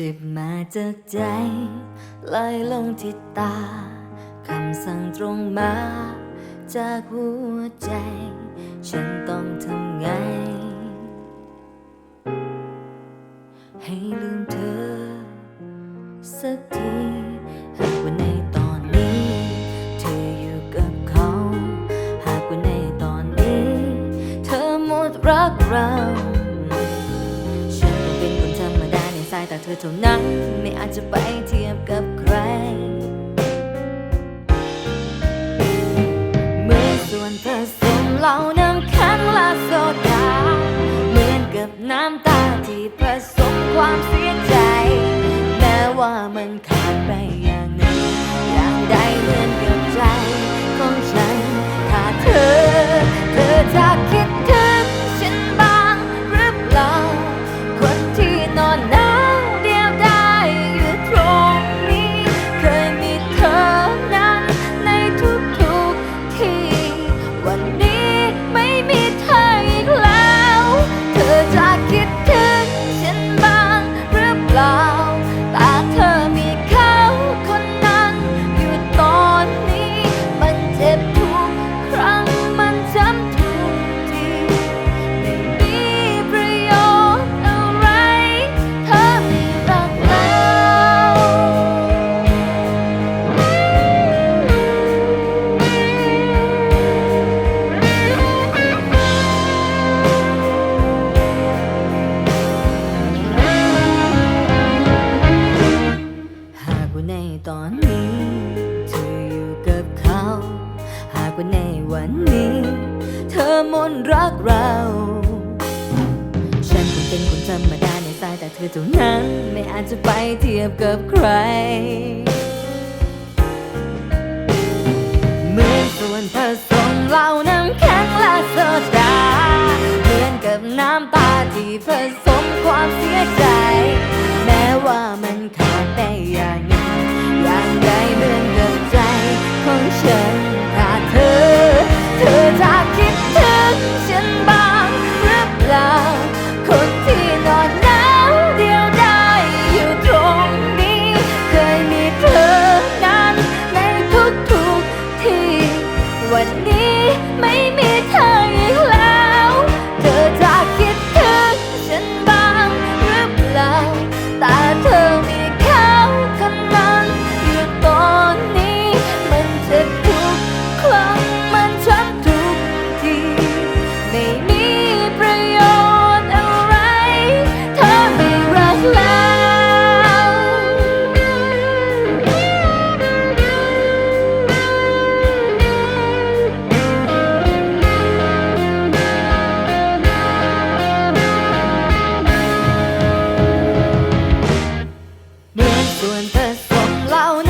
จ็บมาจากใจไหลลงที่ตา คำสั่งตรงมา จากหัวใจาในสายตาเธอเท่านั้น ไม่อาจจะไปเทียบกับใคร เหมือนส่วนผสมเหล่าน้ำแข็งและโซดา เหมือนกับน้ำตาที่ผสมความเสียใจ แม้ว่ามันขาดไป วั ว่าในตอนนี้เธออยู่กับเขา หากว่าในวันนี้ เธอหมนรักเรา ฉันคงเป็นคนธรรมดาในสายแต่เธอเท่านั้น ไม่อาจจะไปเทียบกับใคร เหมือนส่วนผสมเหล่าน้ำแข็งและโซดา เหมือนกับน้ำตาที่ผสม วันนี้ไม่มี ส่วนผสมเหล่านั้น